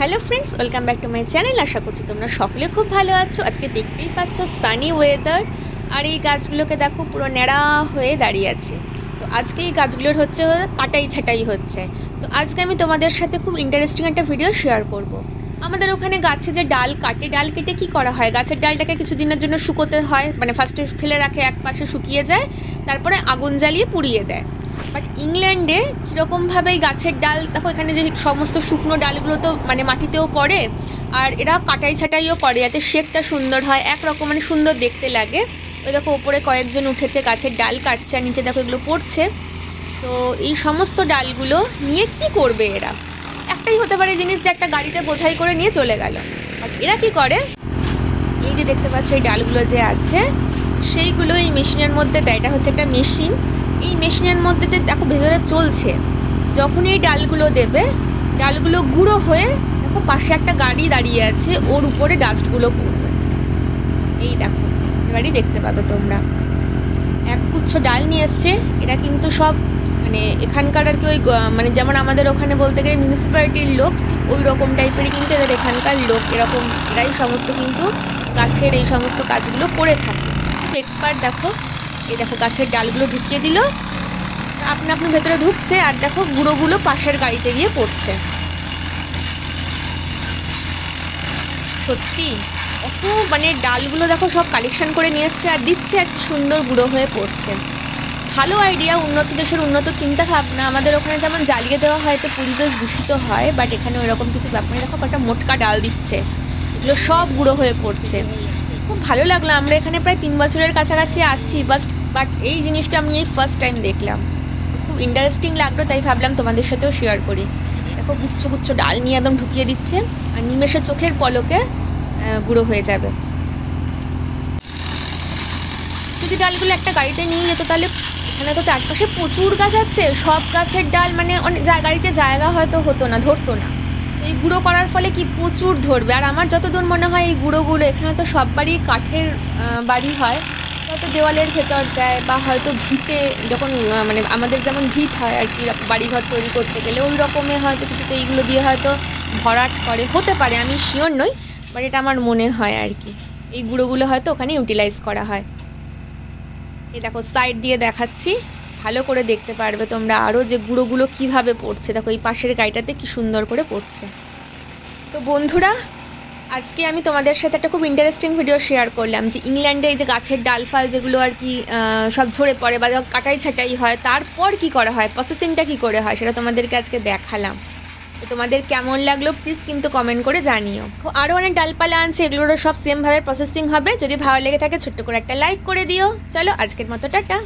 Hello friends welcome back to my channel আশা করছি তোমরা সকলে খুব ভালো আছো। আজকে দেখতেই পাচ্ছ সানি ওয়েদার আর এই গাছগুলোকে দেখো পুরো ন্যাড়া হয়ে দাঁড়িয়ে আছে। তো আজকে এই গাছগুলোর হচ্ছে কাটাই ছাটাই হচ্ছে। তো আজকে আমি তোমাদের সাথে খুব ইন্টারেস্টিং একটা ভিডিও শেয়ার করব। আমাদের ওখানে গাছে যে ডাল কাটে, ডাল কেটে কি করা হয়? গাছের ডালটাকে কিছুদিনের জন্য শুকোতে হয় মানে ফার্স্টে ফেলে রাখে এক পাশে শুকিয়ে যায়, তারপরে আগুন জ্বালিয়ে পুড়িয়ে দেয়। বাট ইংল্যান্ডে কীরকমভাবে এই গাছের ডাল, দেখো এখানে যে সমস্ত শুকনো ডালগুলো তো মানে মাটিতেও পড়ে, আর এরা কাটাই ছাটাইও করে, যাতে শেপটা সুন্দর হয়, একরকম মানে সুন্দর দেখতে লাগে। ওই দেখো ওপরে কয়েকজন উঠেছে, গাছের ডাল কাটছে, আর নিচে দেখো এগুলো পড়ছে। তো এই সমস্ত ডালগুলো নিয়ে কি করবে এরা? একটাই হতে পারে জিনিস যে একটা গাড়িতে বোঝাই করে নিয়ে চলে গেল। বাট এরা কি করে? এই যে দেখতে পাচ্ছ, এই ডালগুলো যে আছে, সেইগুলো এই মেশিনের মধ্যে দেয়। এটা হচ্ছে একটা মেশিন। এই মেশিনের মধ্যে যে দেখো ভেতরে চলছে যখন এই ডালগুলো দেবে, ডালগুলো গুঁড়ো হয়ে দেখো পাশে একটা গাড়ি দাঁড়িয়ে আছে, ওর উপরে ডাস্টগুলো পড়বে। এই দেখো, এবারই দেখতে পাবে তোমরা। এক গুচ্ছ ডাল নিয়ে এসছে, এরা কিন্তু সব মানে এখানকার আর কি ওই মানে যেমন আমাদের ওখানে বলতে গেলে মিউনিসিপ্যালিটির লোক, ঠিক ওই রকম টাইপেরই কিন্তু এদের এখানকার লোক, এরকম এরাই সমস্ত কিন্তু গাছের এই সমস্ত কাজগুলো করে থাকে। খুব এক্সপার্ট দেখো। এই দেখো, গাছের ডালগুলো ঢুকিয়ে দিল। আপনা আপনি ভেতরে ঢুকছে আর দেখো, গুঁড়োগুলো পাশের গাড়িতে গিয়ে পড়ছে। সত্যি, অত মানে ডালগুলো দেখো, সব কালেকশন করে নিয়ে এসছে আর দিচ্ছে আর সুন্দর গুঁড়ো হয়ে পড়ছে। ভালো আইডিয়া উন্নত দেশের উন্নত চিন্তা ভাবনা আমাদের ওখানে যেমন জ্বালিয়ে দেওয়া হয়, তো পরিবেশ দূষিত হয় বাট এখানে ওই রকম কিছু ব্যাপার দেখো একটা মোটকা ডাল দিচ্ছে। এগুলো সব গুঁড়ো হয়ে পড়ছে। খুব ভালো লাগল। আমরা এখানে প্রায় তিন বছরের কাছাকাছি আছি বাট বাট এই জিনিসটা আমি এই ফার্স্ট টাইম দেখলাম। খুব ইন্টারেস্টিং লাগল, তাই ভাবলাম তোমাদের সাথেও শেয়ার করি। দেখো গুচ্ছ গুচ্ছ ডাল নিয়ে একদম ঢুকিয়ে দিচ্ছে, আর নিমেষে চোখের পলকে গুঁড়ো হয়ে যাবে। যদি ডালগুলো একটা গাড়িতে নিয়ে যেত, তাহলে এখানে তো চারপাশে প্রচুর গাছ আছে। সব গাছের ডাল মানে অনেক গাড়িতে জায়গা হয়তো হতো না, ধরতো না। এই গুঁড়ো করার ফলে কি প্রচুর ধরবে? আর আমার যতদূর মনে হয়, এই গুঁড়োগুলো এখানে তো সব বাড়ি কাঠের বাড়ি হয়। হয়তো দেওয়ালের ভেতর দেয় বা হয়তো ভিতে যখন মানে আমাদের যেমন ভিত হয় আর কি, বাড়িঘর তৈরি করতে গেলে ওই রকমে হয়তো কিছুতে এইগুলো দিয়ে হয়তো ভরাট করে। হতে পারে, আমি শিওর নই বাট এটা আমার মনে হয় আর কি। এই গুঁড়োগুলো হয়তো ওখানে ইউটিলাইজ করা হয়। এই দেখো সাইড দিয়ে দেখাচ্ছি। ভালো করে দেখতে পারবে তোমরা আরও যে গুঁড়োগুলো কীভাবে পড়ছে। দেখো, এই পাশের গাড়িটাতে কি সুন্দর করে পড়ছে। তো বন্ধুরা আজকে আমি তোমাদের সাথে একটা খুব ইন্টারেস্টিং ভিডিও শেয়ার করলাম যে ইংল্যান্ডে এই যে গাছের ডাল ফাল যেগুলো আর কি সব ঝরে পড়ে বা কাটাই ছাটাই হয়, তারপর কি করা হয়? প্রসেসিংটা কি করে হয়? সেটা তোমাদেরকে আজকে দেখালাম। তো তোমাদের কেমন লাগল প্লিজ কিন্তু কমেন্ট করে জানিও। আরও অনেক ডালপালা আনছে, এগুলোরও সব সেমভাবে প্রসেসিং হবে। যদি ভালো লেগে থাকে, ছোট্ট করে একটা লাইক করে দিও। চলো আজকের মতো টাটা।